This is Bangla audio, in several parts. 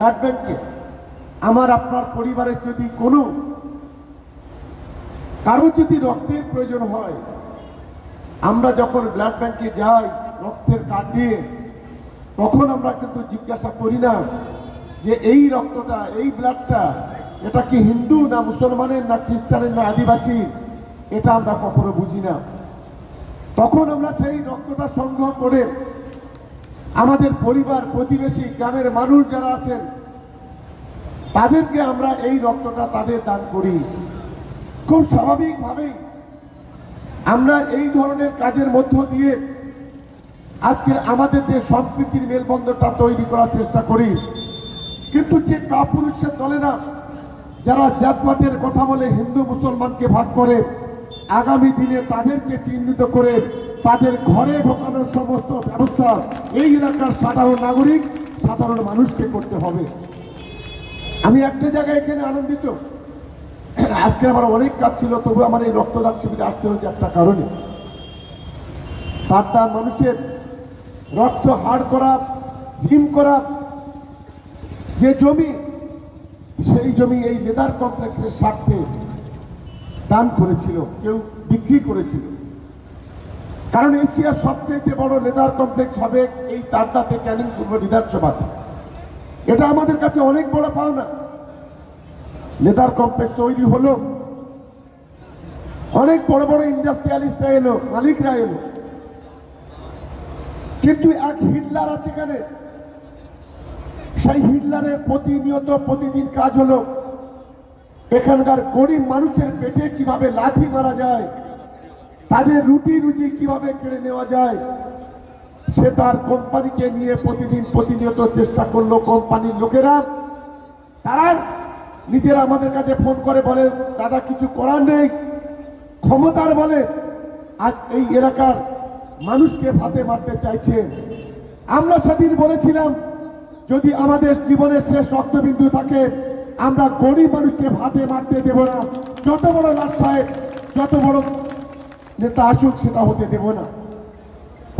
ব্যাংকে আমার, আপনার পরিবারের যদি কোনো, কারও যদি রক্তের প্রয়োজন হয়, আমরা যখন ব্লাড ব্যাংকে যাই, রক্তের কার্ড নিয়ে, তখন আমরা কিন্তু জিজ্ঞাসা করি না যে এই রক্তটা, এই ব্লাডটা, এটা কি হিন্দু না মুসলমানের না খ্রিস্টানের না আদিবাসী? এটা আমরা কখনো বুঝি না। তখন আমরা সেই রক্তটা সংগ্রহ করে আমাদের পরিবার, প্রতিবেশী, গ্রামের মানুষ যারা আছেন, তাদেরকে আমরা এই রক্তটা তাদের দান করি। খুব স্বাভাবিকভাবেই আমরা এই ধরনের কাজের মধ্য দিয়ে আজকের আমাদের যে সম্প্রীতির মেলবন্ধনটা তৈরি করার চেষ্টা করি। কিন্তু যে কাপুরুষের দলে না, যারা জাতপাতের কথা বলে হিন্দু মুসলমানকে ভাগ করে আগামী দিনে তাদেরকে চিহ্নিত করে তাদের ঘরে ঢোকানোর সমস্ত ব্যবস্থা এই এলাকার সাধারণ নাগরিক, সাধারণ মানুষকে করতে হবে। আমি একটা জায়গায় এখানে আনন্দিত। আজকে আমার অনেক কাজ ছিল তবু আমার এই রক্তদান শিবিরে আসতে হয়েছে একটা কারণে। তার মানুষের রক্ত হাড় করা, ভীম করা, যে জমি, সেই জমি এই লেদার কমপ্লেক্সের স্বার্থে দান করেছিল, কেউ বিক্রি করেছিল। কারণ এশিয়ার সবচেয়ে বড় লেদার কমপ্লেক্স হবে এই তারদাতে ক্যানিং পূর্ব বিধানসভাতে। এটা আমাদের কাছে অনেক বড় পাওনা। লেদার কমপ্লেক্স তৈরি হলো। অনেক বড় বড় ইন্ডাস্ট্রিয়ালিস্টরা এলো, মালিকরা এলো। কিন্তু এক হিটলার আছে এখানে। সেই হিটলারের প্রতিনিয়ত প্রতিদিন কাজ হলো। এখানকার গরিব মানুষের পেটে কীভাবে লাথি মারা যায় তাদের রুটি রুজি কীভাবে কেড়ে নেওয়া যায়, সে তার কোম্পানিকে নিয়ে প্রতিদিন প্রতিনিয়ত চেষ্টা করল কোম্পানির লোকেরা। তারা নিজেরা আমাদের কাছে ফোন করে বলে, দাদা, কিছু করার নেই। ক্ষমতার বলে আজ এই এলাকার মানুষকে ভাতে মারতে চাইছে। আমরা সেদিন বলেছিলাম, যদি আমাদের জীবনের শেষ রক্তবিন্দু থাকে, আমরা গরিব মানুষকে ভাতে মারতে দেব না। যত বড় লাট যত বড় নেতা আসুক সেটা হতে দেব না।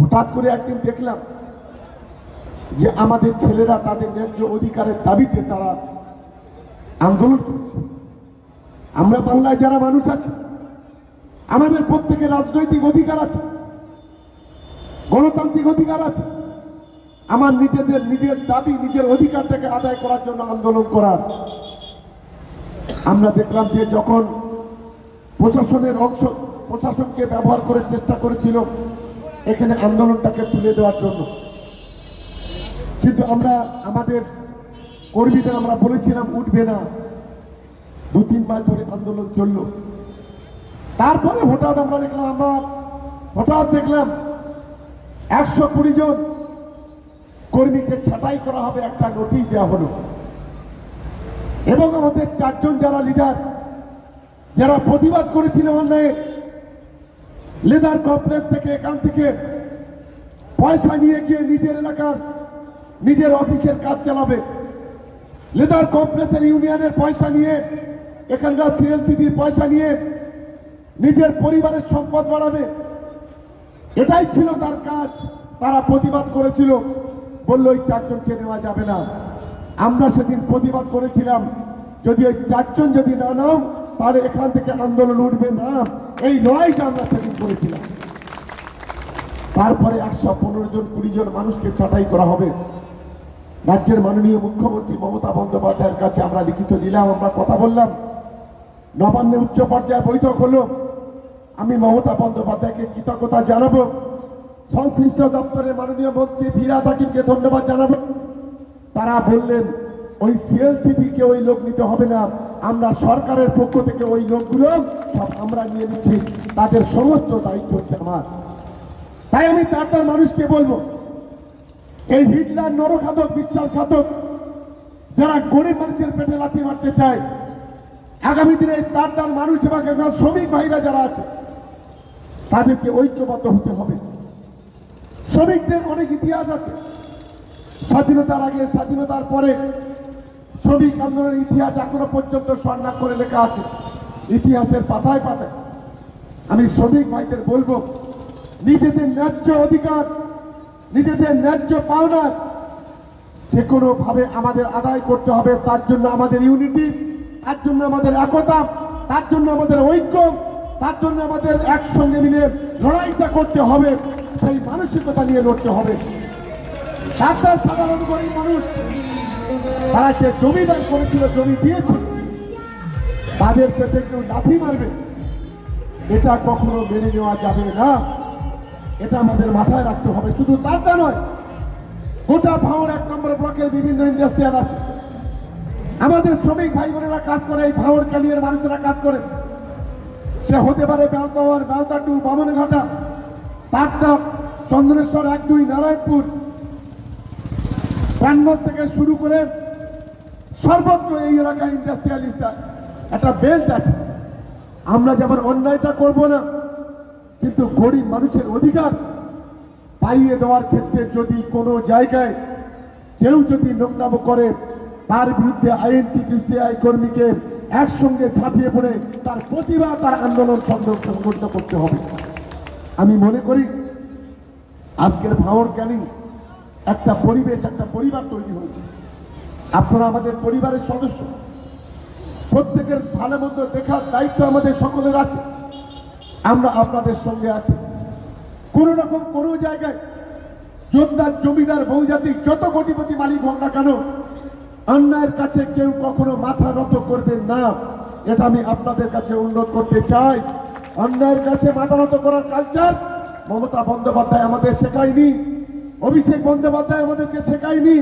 হঠাৎ করে একদিন দেখলাম যে আমাদের ছেলেরা তাদের ন্যায্য অধিকারের দাবিতে তারা আন্দোলন করছে। আমরা বাংলায় যারা মানুষ আছে, আমাদের প্রত্যেকের রাজনৈতিক অধিকার আছে, গণতান্ত্রিক অধিকার আছে, আমার নিজেদের নিজের দাবি, নিজের অধিকারটাকে আদায় করার জন্য আন্দোলন করার। আমরা দেখলাম যে যখন প্রশাসনের অংশ প্রশাসনকে ব্যবহার করে চেষ্টা করেছিল এখানে আন্দোলনটাকে তুলে দেওয়ার জন্য। কিন্তু আমরা, আমাদের কর্মীদের আমরা বলেছিলাম, উঠবে না। দু, তিন মাস ধরে আন্দোলন চলল। তারপরে হঠাৎ আমরা দেখলাম, আমরা হঠাৎ দেখলাম একশো কুড়ি জন কর্মীকে ছাঁটাই করা হবে, একটা নোটিশ দেওয়া হলো। এবং আমাদের চারজন যারা লিডার যারা প্রতিবাদ করেছিল অন্যায় লেদার কমপ্লেক্স থেকে এখান থেকে পয়সা নিয়ে গিয়ে নিজের এলাকার নিজের অফিসের কাজ চালাবে। লেদার কমপ্লেক্সের ইউনিয়নের পয়সা নিয়ে, এখানকার সিএলসিটির পয়সা নিয়ে নিজের পরিবারের সম্পদ বাড়াবে। এটাই ছিল তার কাজ। তারা প্রতিবাদ করেছিল। বলল ওই চারজনকে নেওয়া যাবে না। আমরা সেদিন প্রতিবাদ করেছিলাম। যদি ওই চারজন যদি না নাও, তাহলে এখান থেকে আন্দোলন উঠবে না। এই লড়াইটা আমরা সেদিন করেছিলাম। তারপরে একশো পনেরো জন, কুড়ি জন মানুষকে ছাঁটাই করা হবে। রাজ্যের মাননীয় মুখ্যমন্ত্রী মমতা বন্দ্যোপাধ্যায়ের কাছে আমরা লিখিত দিলাম আমরা কথা বললাম। নবান্নে উচ্চ পর্যায়ে বৈঠক হলো। আমি মমতা বন্দ্যোপাধ্যায়কে কৃতজ্ঞতা জানাব। সংশ্লিষ্ট দপ্তরের মাননীয় মন্ত্রী ফিরাদ হাকিমকে ধন্যবাদ জানাব। তারা বললেন, ওই সিএলসিটিকে ওই লোক নিতে হবে না। আমরা সরকারের পক্ষ থেকে ওই লোকগুলো সব আমরা নিয়ে নিচ্ছি। তাদের সমস্ত দায়িত্ব হচ্ছে আমার। তাই আমি তার তার মানুষকে বলব, এই হিটলার নরখাতক বিশ্বাসঘাতক, যারা গরিব মানুষের পেটে লাথি মারতে চায়, আগামী দিনে তার তার মানুষ এবং শ্রমিক ভাইরা যারা আছে, তাদেরকে ঐক্যবদ্ধ হতে হবে। শ্রমিকদের অনেক ইতিহাস আছে। স্বাধীনতার আগে, স্বাধীনতার পরে শ্রমিক আন্দোলনের ইতিহাস এখনও পর্যন্ত স্বর্ণা করে লেখা আছে। ইতিহাসের পাতায় পাতায়। আমি শ্রমিক ভাইদের বলব, নিজেদের ন্যায্য অধিকার, নিজেদের ন্যায্য পাওনার যে কোনোভাবে আমাদের আদায় করতে হবে, তার জন্য আমাদের ইউনিটি, তার জন্য আমাদের একতা, তার জন্য আমাদের ঐক্য, তার জন্য আমাদের একসঙ্গে মিলে লড়াইটা করতে হবে, সেই মানসিকতা নিয়ে লড়তে হবে। সাধারণ গরিব মানুষ তারা যে জমিদার করেছিল, জমি দিয়েছে। তাদের পেটে কেউ লাথি মারবে। এটা কখনো মেনে নেওয়া যাবে না। এটা আমাদের মাথায় রাখতে হবে। শুধু তার তা নয়, গোটা ভাঙড় এক নম্বর ব্লকের বিভিন্ন ইন্ডাস্ট্রিয়াল আছে। আমাদের শ্রমিক ভাই বোনেরা কাজ করে, এই ভাঙড় ক্যালিয়ার মানুষেরা কাজ করে। সে হতে পারে বেওতাওয়ার বেওতা টু বামনঘাটা, তারটা, চন্দ্রেশ্বর এক দুই, নারায়ণপুর প্রাণগঞ্জ থেকে শুরু করে সর্বত্র এই এলাকায় ইন্ডাস্ট্রিয়ালিস্ট একটা বেল্ট আছে। আমরা যেমন অন্যায়টা করব না, কিন্তু গরিব মানুষের অধিকার পাইয়ে দেওয়ার ক্ষেত্রে যদি কোনো জায়গায় কেউ যদি নোংরামো করে, তার বিরুদ্ধে আইএনটিটিউসিআই কর্মীকে একসঙ্গে ঝাঁপিয়ে পড়ে তার প্রতিবাদ, তার আন্দোলন সংগঠিত করতে হবে। আমি মনে করি, আজকের ভাঙড় ক্যানিং একটা পরিবেশ, একটা পরিবার তৈরি হয়েছে। আপনারা আমাদের পরিবারের সদস্য। প্রত্যেকের ভালো মন্দ দেখার দায়িত্ব আমাদের সকলের আছে। আমরা আপনাদের সঙ্গে আছি। কোন রকম কোনো জায়গায় যোদ্ধার, জমিদার, বহুজাতিক যত কোটিপতি মালিক হোক না কেন, অন্যায়ের কাছে কেউ কখনো মাথা নত করবেন না। এটা আমি আপনাদের কাছে উন্নত করতে চাই। অন্যায়ের কাছে মাথা নত করার কালচার মমতা বন্দ্যোপাধ্যায় আমাদের শেখায়নি। অভিষেক বন্দ্যোপাধ্যায় আমাদেরকে শেখায়নি।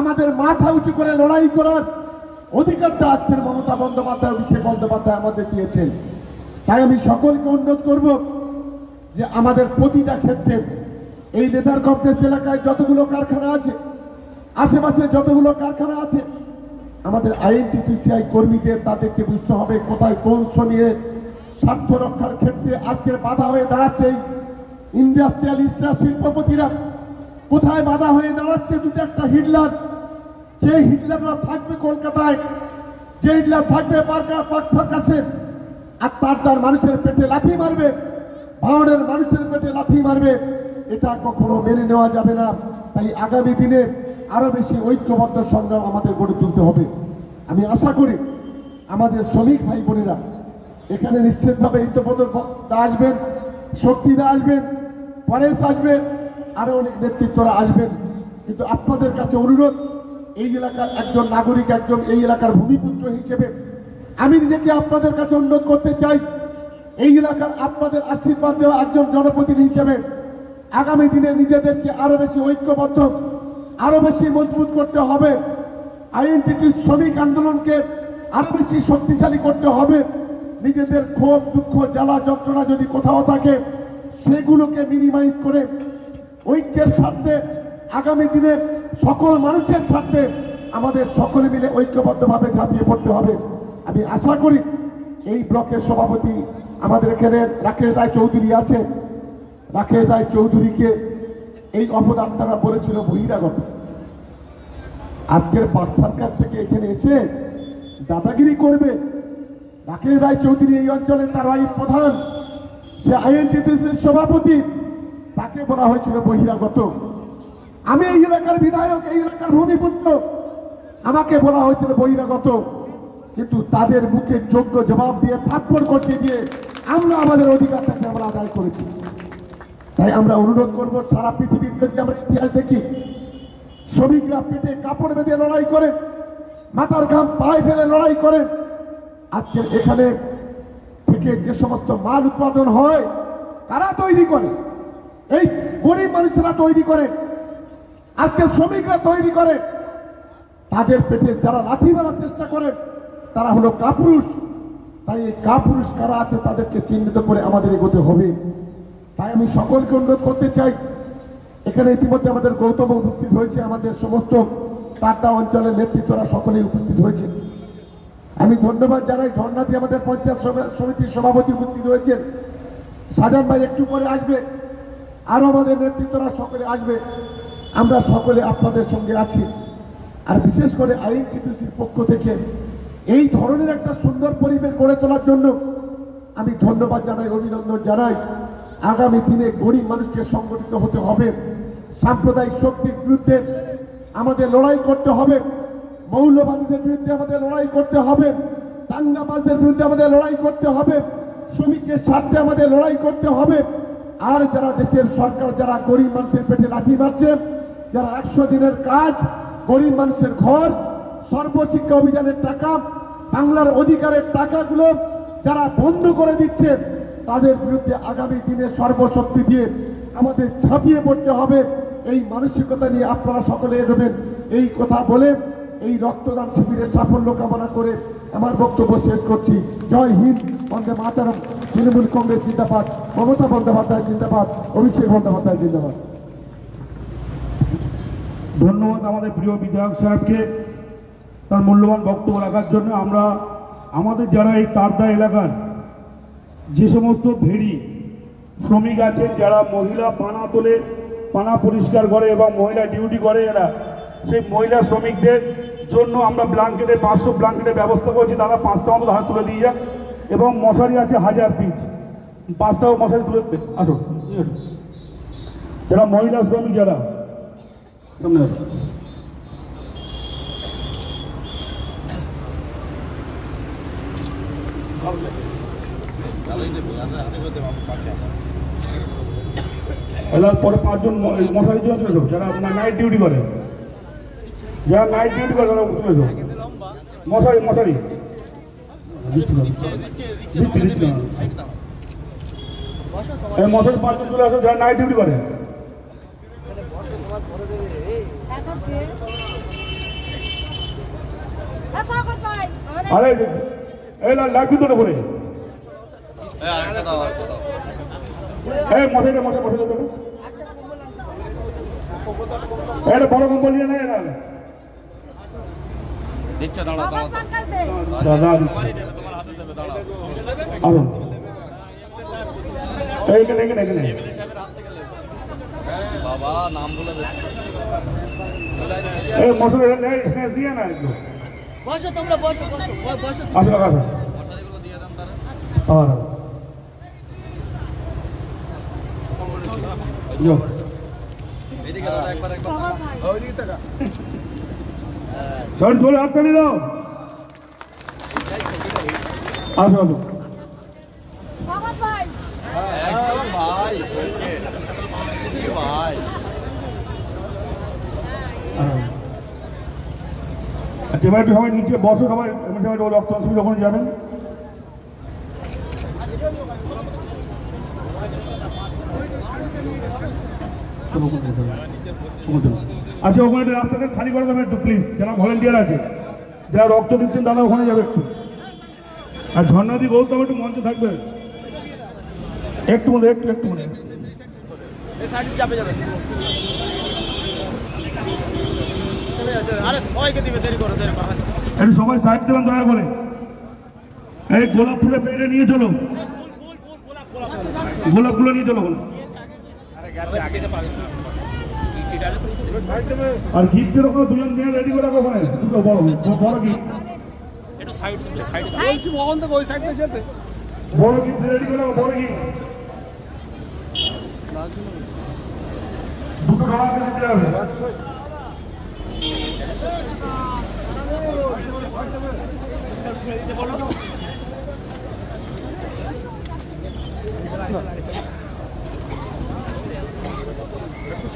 আমাদের মাথা উঁচু করে লড়াই করার অধিকারটা আজকের মমতা বন্দ্যোপাধ্যায়, অভিষেক বন্দ্যোপাধ্যায় আমাদের দিয়েছেন। তাই আমি সকলকে অনুরোধ করব যে আমাদের প্রতিটা ক্ষেত্রে এই লেদার কমপ্লেক্স এলাকায় যতগুলো কারখানা আছে, আশেপাশে যতগুলো কারখানা আছে, আমাদের আইএনটিটিসিআই কর্মীদের তাদেরকে বুঝতে হবে কোথায় কোন শ্রমিকের স্বার্থ রক্ষার ক্ষেত্রে আজকের বাধা হয়ে দাঁড়াচ্ছে ইন্ডাস্ট্রিয়ালিস্টরা, শিল্পপতিরা। কোথায় বাধা হয়ে দাঁড়াচ্ছে দুটো একটা হিটলার? যে হিটলাররা থাকবে কলকাতায়, যে হিটলার থাকবে পার্কা পার্কসার কাছে আর তার তার মানুষের পেটে লাথি মারবে ভাঙড়ের মানুষের পেটে লাথি মারবে, এটা কখনো মেনে নেওয়া যাবে না। তাই আগামী দিনে আরও বেশি ঐক্যবদ্ধ সংগ্রাম আমাদের গড়ে তুলতে হবে। আমি আশা করি আমাদের শ্রমিক ভাই বোনেরা এখানে নিশ্চিতভাবে ইত্যপদ আসবেন শক্তিদা আসবেন, পরেশ আসবে আরও অনেক নেতৃত্বরা আসবেন। কিন্তু আপনাদের কাছে অনুরোধ, এই এলাকার একজন নাগরিক, একজন এই এলাকার ভূমিপুত্র হিসেবে আমি নিজেকে আপনাদের কাছে অনুরোধ করতে চাই, এই এলাকার আপনাদের আশীর্বাদ দেওয়া একজন জনপ্রতিনিধি হিসেবে আগামী দিনে নিজেদেরকে আরও বেশি ঐক্যবদ্ধ, আরও বেশি মজবুত করতে হবে। আইএনটিটি শ্রমিক আন্দোলনকে আরও বেশি শক্তিশালী করতে হবে। নিজেদের ক্ষোভ, দুঃখ, জ্বালা, যন্ত্রণা যদি কোথাও থাকে, সেগুলোকে মিনিমাইজ করে ঐক্যের স্বার্থে আগামী দিনে সকল মানুষের স্বার্থে আমাদের সকলে মিলে ঐক্যবদ্ধভাবে ঝাঁপিয়ে পড়তে হবে। আমি আশা করি এই ব্লকের সভাপতি আমাদের এখানে রাকেশ রায় চৌধুরী আছে রাকেশ রায় চৌধুরীকে এই অপদান তারা বলেছিল বহিরাগত। আজকের বাদশার কাছ থেকে এখানে এসে দাদাগিরি করবে। রাকেশ রায় চৌধুরী এই অঞ্চলে তার প্রধান। সে আইএনটিটিসির সভাপতি। তাকে বলা হয়েছিল বহিরাগত। আমি এই এলাকার বিধায়ক, এই এলাকার ভূমিপুত্র। আমাকে বলা হয়েছিল বহিরাগত। কিন্তু তাদের মুখে যোগ্য জবাব দিয়ে থাপ্পড় করতে দিয়ে আমরা আমাদের অধিকারটাকে আমরা আদায় করেছি। তাই আমরা অনুরোধ করব, সারা পৃথিবীর যদি আমরা ইতিহাস দেখি, শ্রমিকরা পেটে কাপড় বেঁধে লড়াই করে মাথার ঘাম পায়ে ফেলে লড়াই করে আজকের এখানে থেকে যে সমস্ত মাল উৎপাদন হয়, কারা তৈরি করে? এই গরিব মানুষেরা তৈরি করে, আজকে শ্রমিকরা তৈরি করে, তাদের পেটে যারা লাথি মারার চেষ্টা করে, তারা হলো কাপুরুষ। তাই এই কাপুরুষ কারা আছে তাদেরকে চিহ্নিত করে আমাদের এগোতে হবে। তাই আমি সকলকে অনুরোধ করতে চাই, এখানে ইতিমধ্যে আমাদের গৌতম উপস্থিত হয়েছে, আমাদের সমস্ত টাটা অঞ্চলের নেতৃত্বরা সকলেই উপস্থিত হয়েছে। আমি ধন্যবাদ জানাই, ঝর্ণাতে আমাদের পঞ্চায়েত সমিতির সভাপতি উপস্থিত হয়েছেন। সাজান ভাই একটু পরে আসবে। আরও আমাদের নেতৃত্বরা সকলে আসবে। আমরা সকলে আপনাদের সঙ্গে আছি। আর বিশেষ করে আইএনটিটিসির পক্ষ থেকে এই ধরনের একটা সুন্দর পরিবেশ গড়ে তোলার জন্য আমি ধন্যবাদ জানাই, অভিনন্দন জানাই। আগামী দিনে গরিব মানুষকে সংগঠিত হতে হবে। সাম্প্রদায়িক শক্তির বিরুদ্ধে আমাদের লড়াই করতে হবে। মৌলবাদীদের বিরুদ্ধে আমাদের লড়াই করতে হবে। দাঙ্গাবাজদের বিরুদ্ধে আমাদের লড়াই করতে হবে। শ্রমিকের স্বার্থে আমাদের লড়াই করতে হবে। আর যারা দেশের সরকার, যারা গরিব মানুষের পেটে লাথি মারছে, যারা একশো দিনের কাজ, গরিব মানুষের ঘর, সর্বশিক্ষা অভিযানের টাকা, বাংলার অধিকারের টাকাগুলো যারা বন্ধ করে দিচ্ছে, তাদের বিরুদ্ধে আগামী দিনে সর্বশক্তি দিয়ে আমাদের ছাপিয়ে পড়তে হবে। এই মানসিকতা নিয়ে আপনারা সকলে এগোবেন। এই কথা বলে এই রক্তদান শিবিরের সাফল্য কামনা করে আমার বক্তব্য শেষ করছি। জয় হিন্দ, বন্দে মাতারম, তৃণমূল কংগ্রেস জিন্দাবাদ, মমতা বন্দ্যোপাধ্যায় জিন্দাবাদ, অভিষেক বন্দ্যোপাধ্যায় জিন্দাবাদ। ধন্যবাদ আমাদের প্রিয় বিধায়ক সাহেবকে। তার মূল্যবান বক্তব্য রাখার জন্য আমরা, আমাদের যারা এই তারদা এলাকার যে সমস্ত ভেড়ি, শ্রমিক আছে যারা মহিলা পানা তোলে, পানা পরিষ্কার করে এবং মহিলা ডিউটি করে এরা সেই মহিলা শ্রমিকদের জন্য আমরা ব্ল্যাঙ্কেটে পাঁচশো ব্ল্যাঙ্কেটের ব্যবস্থা করেছি তারা পাঁচটা মতো হাত তুলে দিয়ে যাক। এবং মশারি আছে হাজার পিস। পাঁচটাও মশারি তুলে আসো। যারা মহিলা শ্রমিক যারা। পরে পাঁচজন মশারি এসো, যারা নাইট ডিউটি করে। যারা নাইট ডিউটি করে তারা উঠে এসো মশারি মশারি। মশারি পাঁচজন চলে আসো, যারা নাইট ডিউটি করে। আরে, এই লাগবি তো করে এই মশাইটা মশাই মশাই দেবো এটা বড় কম্বল না দিচ্ছে দাঁড়া দাঁড়া বাবা নাম বলে দিয়ে না একটু বসো তোমরা বসো বসো বসো আসুন আসুন মশারিগুলো দিয়ে দেন তারা এদিকে দাদা একবার একবার তাকান। চল চলে হাত তালি দাও আসো আসো আচ্ছা এবার একটু সবাই নিচে বসো সবাই সবাই রক্ত অংশ যখন যাবেন। ওখানে চলো। আচ্ছা ওখানে একটু রাস্তাটা খালি করে দেবেন একটু প্লিজ যারা ভলেন্টিয়ার আছে যারা রক্ত দিচ্ছেন দাদা ওখানে যাবে একটু। আর ঝর্ণাদি গৌতম একটু মঞ্চে থাকবে। একটু মনে একটু একটু মনে। দিবে একটু সবাই সাইড দেবেন দয়া করে। এই গোলাপ ফুলের পেটে নিয়ে চলো। গোলাপগুলো নিয়ে চলো আর গিফটের ওখানে দুজন মেয়ে রেডি করে ওখানে। দুটো বড় বড় গিফট বলছি মোহন তো ওই সাইডে যেতে বড় গিফট রেডি করে বড় গিফট দুটো খাওয়া দিতে হবে। সাইড দেবে একটু সাইড দেবে এদিকে এসো।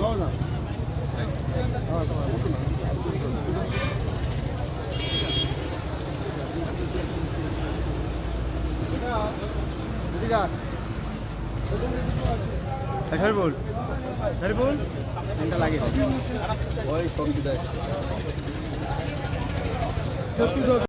দাও না শরীফুল শরীফুল এটা লাগে ওই দেয়